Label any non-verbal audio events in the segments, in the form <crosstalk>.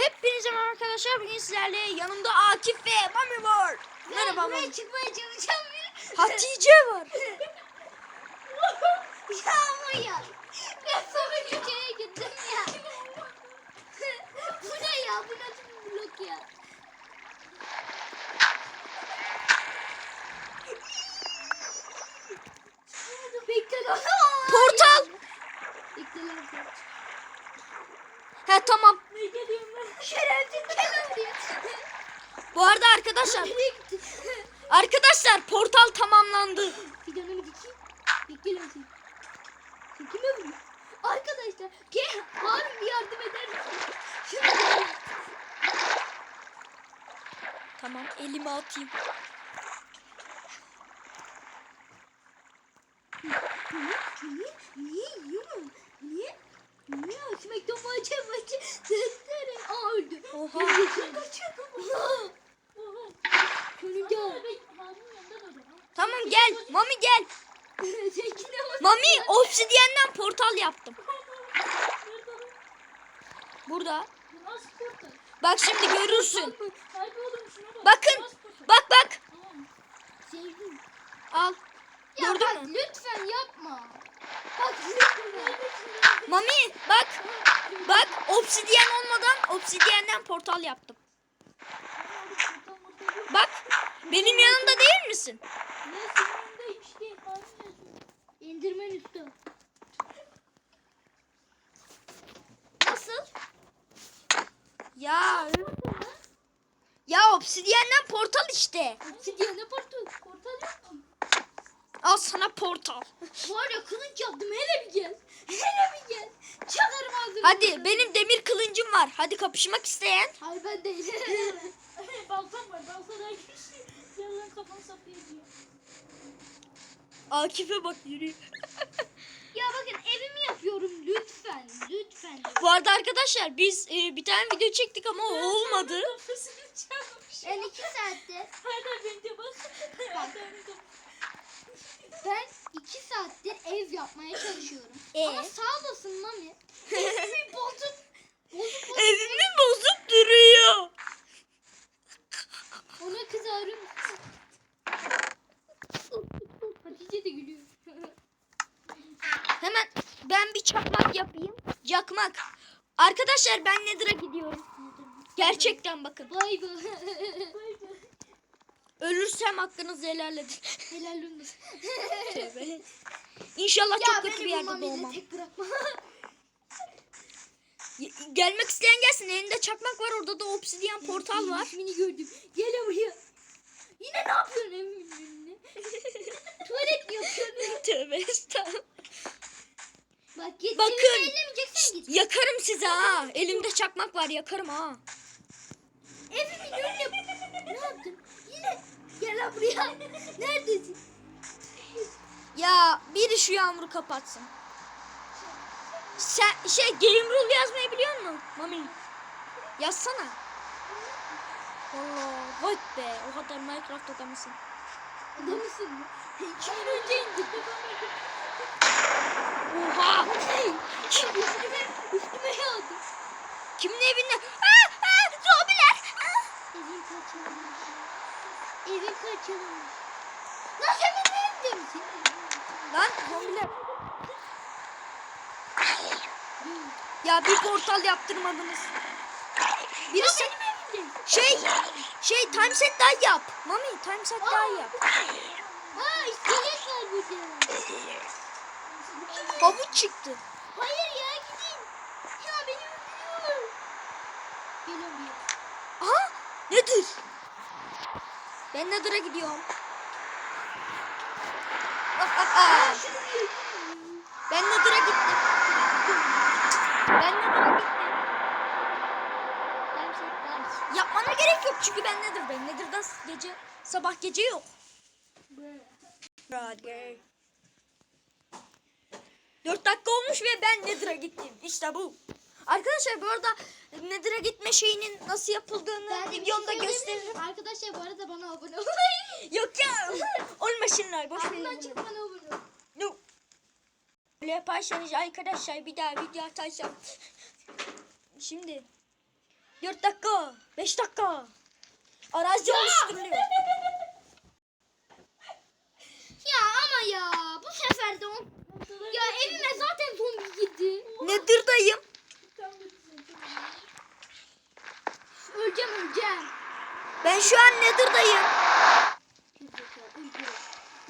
Hepinize merhaba arkadaşlar. Bugün sizlerle yanımda Akif ve Mami var. Merhaba Mami. çıkmaya çalışacağım. Hatice var. <laughs> ya ama ya. Ben sana ülkeye gittim ya. bu ne ya? Bu nasıl bir blok ya? Bekle. Portal. Bekle. He tamam. Ne geliyorum ben? Şerefsiz gel buraya. Bu arada arkadaşlar arkadaşlar portal tamamlandı. Fidanımı dikeyim. Bekle lan sen. Sen kime vuruyorsun? Arkadaşlar gel bir yardım eder misin? Gel. Tamam elimi atayım. Niye? Niye? Niye yiyor mu? Smackdown maçı maçı. Destere. Aa öldü. Oha. Kaçıyor kaçıyor. Sonuncu. Tamam gel. Mami gel. <laughs> Mami obsidiyenden portal yaptım. Burada. Bak şimdi görürsün. Bakın. Bak bak. Al. Ya Gördün bak mü? lütfen yapma. Mami bak. Bak obsidiyen olmadan obsidiyenden portal yaptım. Bak. Benim yanımda değil misin? İndirmen üstü. Nasıl? Ya. Ya obsidiyenden portal işte. Obsidiyene portal. Portal yok mu? Al sana portal. Var ya kılıç yaptım hele bir gel. Hele bir gel. Çakarım ağzını. Hadi benim demir kılıncım var. Hadi kapışmak isteyen. Hayır ben değil. <laughs> Baltam var. Baltadan kişi. <laughs> Yalan kafanı sapıyor diyor. Akif'e bak yürüyor. <laughs> ya bakın evimi yapıyorum lütfen. Lütfen. Bu arada arkadaşlar biz e, bir tane video çektik ama o olmadı. Ben iki saattir Hadi bence bak. Kafası. Ben iki saattir ev yapmaya çalışıyorum. Ee? Ama sağ olasın Mami. <laughs> Evimi bozdun. Bozuk bozuk. Evimi bozup duruyor. Ona kızarım. Hatice de gülüyor. Hemen ben bir çakmak yapayım. Çakmak. Arkadaşlar ben Nether'a gidiyorum. Gerçekten bakın. Bay bay. <laughs> Ölürsem hakkınızı helal edin. <laughs> Helal olsun. Tövbe. İnşallah çok kötü bir yerde doğmam. tek bırakma. Y- Gelmek isteyen gelsin. Elinde çakmak var. Orada da obsidiyen portal var. İsmini gördüm. Gel buraya. Yine ne yapıyorsun emin önüne? <laughs> Tuvalet mi yapıyorsun? Tövbe estağfurullah. Bak git. Bakın. Bakın. ellemeyeceksen git. Yakarım sizi ha. Elimde çakmak var. Yakarım ha. Evimin önüne. ne yaptın? Gel lan buraya. <laughs> Neredesin? Ya biri şu yağmuru kapatsın. Sen şey game rule yazmayı biliyor musun? Mami. Yazsana. Allah vay be. O kadar Minecraft adamısın. Adamısın mı? İki gün önce indim. Oha. Üstüme, üstüme yağdı. Kimin evinde? Aa, aa, zombiler. Aa. Evin kaçırılmış. Lan sen benim evimde misin? Lan zombiler. Ya bir portal yaptırmadınız. Birisi Benim evimde. şey şey time set daha yap. Mami time set daha yap. Ha var burada. Havuç çıktı. Hayır ya gidin. Ya beni öldürüyor. Bir yere. Aha nedir? Ben Nether'a gidiyorum. Aa, aa, aa. Ben gittim. Ben Nether'a gittim. Ben şey ben. Yapmana gerek yok çünkü ben Nether'dayım. Nether'da gece sabah gece yok. Brother. 4 dakika olmuş ve ben Nether'a gittim. İşte bu. Arkadaşlar bu arada Nether'a gitme şeyinin nasıl yapıldığını Ben şey videomda söyleyebilir gösteririm. Arkadaşlar bu arada bana abone olmayı. <laughs> Yok ya. Olmasınlar. Boş Aklımdan verin. çık bana abone ol. No. Böyle yaparsanız arkadaşlar bir daha video atarsam. Şimdi 4 dakika. 5 dakika. Arazi oluşturuluyor. <laughs> Ya ama ya bu sefer de on... Ya evime zaten zombi girdi. Nether'dayım. Öleceğim öleceğim. Ben şu an Nether'dayım.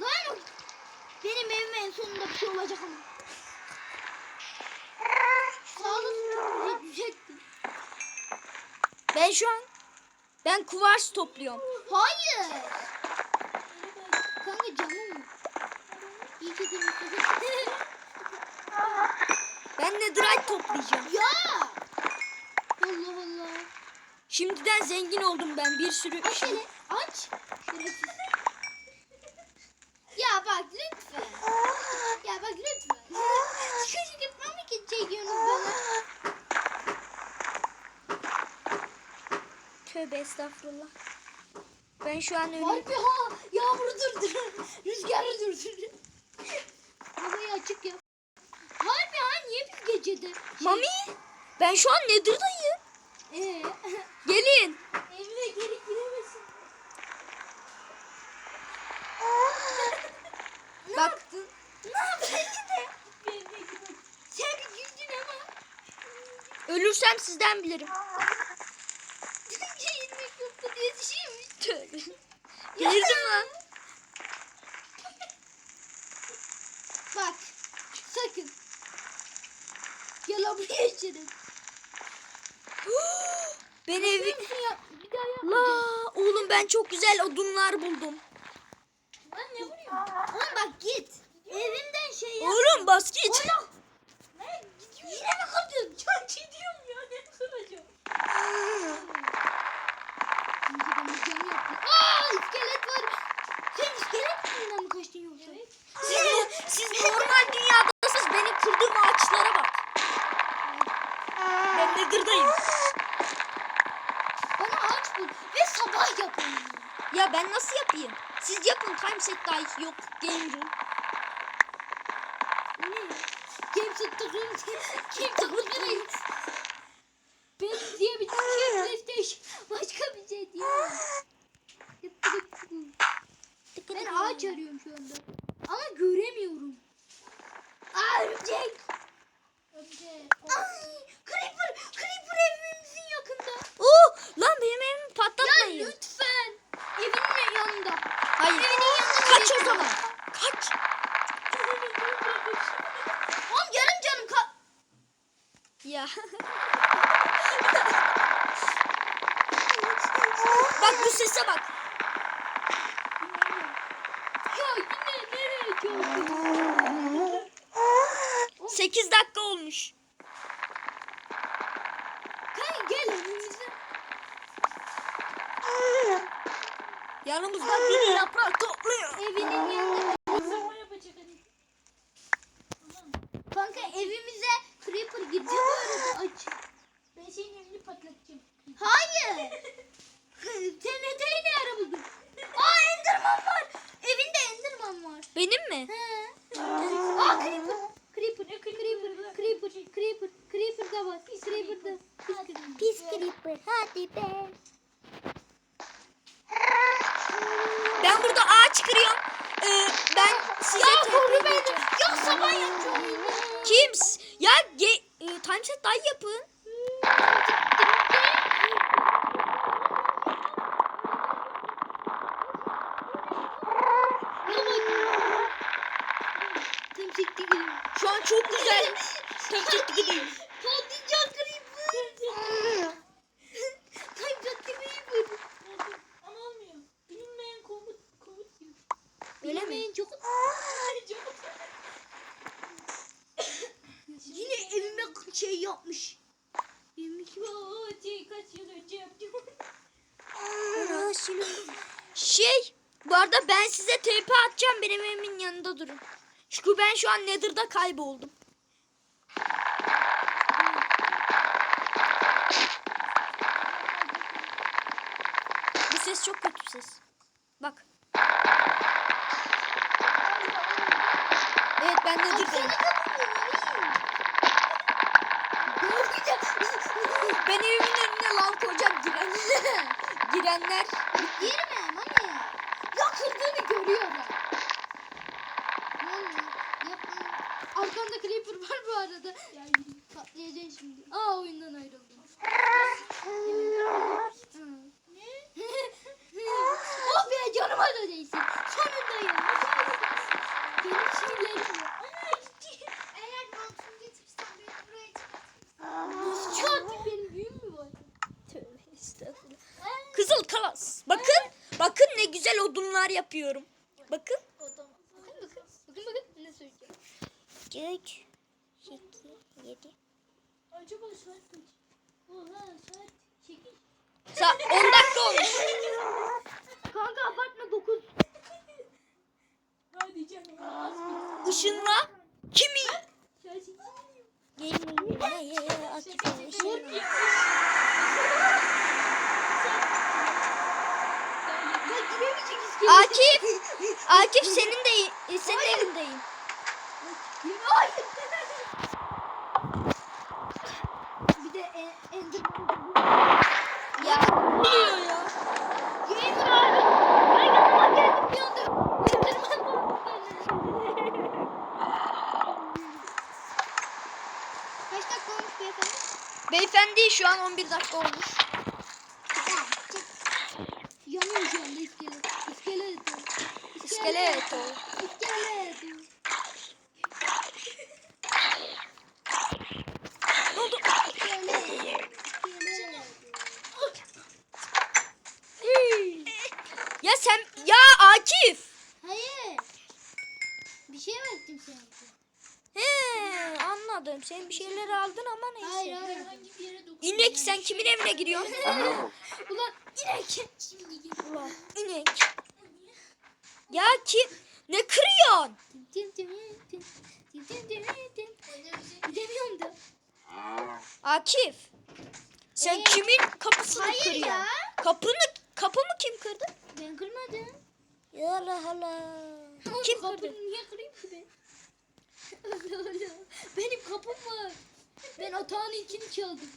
Lan benim evime en sonunda bir şey olacak ama. Sağlık düzeltti. Ben şu an ben kuvars topluyorum. Hayır. Kanka canım? İyi ki de Ben Netherite toplayacağım. Ya. Allah Allah. Şimdiden zengin oldum ben bir sürü Aç hele aç. Ya bak lütfen. Ya bak lütfen. Çocuk mami ki çekiyorsunuz bana. Tövbe estağfurullah. Ben şu an ölüyorum. Harbi ha. Yağmuru durdur. Rüzgarı durdur. Havayı açık yap. Harbi ha niye biz gecede? Mami ben şu an Nether'dayım. Ee, Gelin. evine geri giremezsin. <laughs> ne Bak. yaptın? Ne yaptın de? Sen bir güldün ama. Ölürsem sizden bilirim. Giyinmek yoktu diye düşeyim. Tövbe. Gelirdim lan. Bak sakın. Gel buraya içerim. Ben evi... Ya, bir daha yap. La oğlum ben çok güzel odunlar buldum. Lan ne vuruyorsun? Oğlum bak git. Evinden şey yap. Oğlum bas git. Oğlum. Ne? Yine mi kırdın? Ya gidiyorum ya ne kıracağım. Aa iskelet var. Sen iskelet miyinden mi kaçtın yoksa? Siz, siz normal dünyadasınız. Benim kırdığım ağaçlara bak. Ben Nether'dayım. Bul ve sabah yapalım. Ya ben nasıl yapayım? Siz yapın time set dahi yok. Game room. Ne ya? Kim tuttu? Kim tuttu? Ben diye bir şey PlayStation. Başka bir şey diyemem. <gasps> Ben ağaç arıyorum şu anda. Ama göremiyorum. Aa örümcek. Örümcek. Ay, creeper. Creeper evimizin yakında. Oo, lan benim evimi Ya patlatmayın. lütfen. Evinin yanında. Hayır. Evinin yanında. Kaç o creeper zaman. var. Kaç. Oğlum yarım canım ka... Ya. bak bu sese bak. Ya yine nereye geldin? 8 dakika olmuş. Kanka gel evimize. Yanımızda biri yaprak topluyor. Evinin yanında. Sama yapacak hadi. Aman. Kanka evimize creeper gidiyor bu arada aç. Ben senin evini patlatacağım. Hayır. TNT'yi ne ara buldun? Aa Enderman var. Evinde Enderman var. Benim mi? Aa creeper. Creeper. Creeper. Creeper. Creeper. Creeper da var. Creeper da. Pis creeper. Hadi be. Ben burada ağaç kırıyorum. Ee, ben size Ya beni. edeceğim. Ya sabah yapacağım. Kim? Ya ge- e, time set dahi yapın. Temsikli gibi. Şu an çok güzel. Temsikli gideyim. Patlayacak creeper. Temsikli creeper. Ama olmuyor. Bilinmeyen komut komut gibi. Bilmeyin çok. Yine evime şey yapmış. Evime kim? Fatih kaç yıl önce yaptım. Şey, bu arada ben size TP atacağım. Benim evimin yanında durun. Çünkü ben şu an Nether'da kayboldum. Bu ses çok kötü bir ses. Bak. Evet ben Nether'dayım. Ben evimin önüne lav hocam giren. <laughs> girenler. Girme mami. Ya kırdığını görüyorum. Mami yapma. Arkanda creeper var bu arada. Ya patlayacaksın şimdi. Aa oyundan ayrıldım. <laughs> Oh be canıma da değsin. Sonunda ya. Benim mü var? Kızıl kalas. Bakın. Bakın ne güzel odunlar yapıyorum. Bakın. Bakın bakın. Bakın bakın ne söyleyeceğim. 3 2 7 Acaba saat kaç? Oha saat 8. Sa 10 dakika olmuş. Kanka abartma 9. Hadi canım. Işınla kimi? Saat 8. Gelmeye akif Dur. Ya giremeyecek iskelet. Akif. Akif senin de senin evindeyim. Bir de Enderman. Ya ne oluyor ya? Gamer abi. Ben yanıma geldim bir anda. Enderman Kaç dakika olmuş beyefendi? Beyefendi şu an 11 dakika olmuş. Yanıyor şu anda iskelet. İskelet. İskelet. İskelet. Ne oldu? İskelet. Ya sen ya Akif. Hayır. Bir şey mi ettim sana? He anladım. Sen bir aldın ama neyse. Hayır hayır. Herhangi bir yere dokun. İnek sen kimin evine giriyorsun? <laughs> Ulan inek. Şimdi git. Ulan inek. Ya kim? Ne kırıyorsun? Gidemiyorum da. Akif. Sen Ee? kimin kapısını Hayır kırıyorsun? ya. Kapını kapımı kim kırdı? Ben kırmadım. Ya Allah Allah. Kim kapını kırdı? niye kırayım ki ben? <laughs> Allah Allah. Benim kapım var. Ben atağın içini çaldım.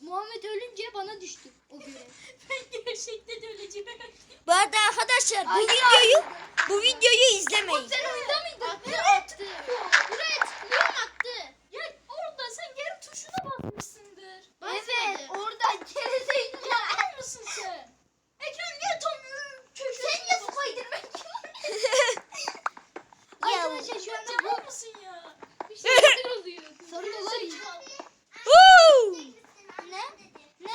Muhammed ölünce bana düştü o görev. <laughs> Ben gerçekten öleceğim. Bu arada arkadaşlar bu Ay ya. videoyu bu videoyu izlemeyin. Sen oyunda mıydın? Attı attı. Buraya tıklıyorum attı. Ya orada sen geri tuşuna basmışsındır. Evet oradan <laughs> gerizeyim ya. Var mısın sen? Ekran niye tam köşesine Sen ya Spiderman Ya. Arkadaşlar şu anda Var mısın ya? bir şeyler oluyor. Sorun olur ya. Woo! Ne? Ne?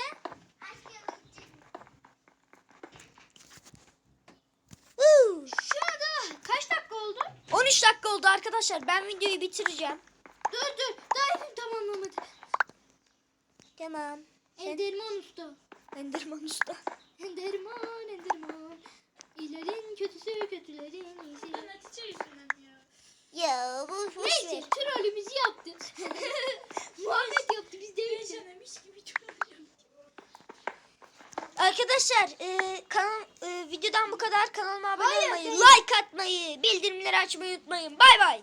Woo! Şu anda kaç dakika oldu? 13 dakika oldu arkadaşlar. Ben videoyu bitireceğim. Dur dur. Daha tamamlamadı. Tamam. Enderman usta. Enderman usta. Enderman, Enderman. İyilerin kötüsü, kötülerin iyisi. Ben Hatice yüzünden ya. Ya bu boş Neyse, ver. trolümüzü yaptı. <laughs> Muhammed yaptı, biz de. Yaşanamış gibi. Arkadaşlar e, kanal e, videodan bu kadar. Kanalıma abone Hayır, olmayı, değil. like atmayı, bildirimleri açmayı unutmayın. Bay bay.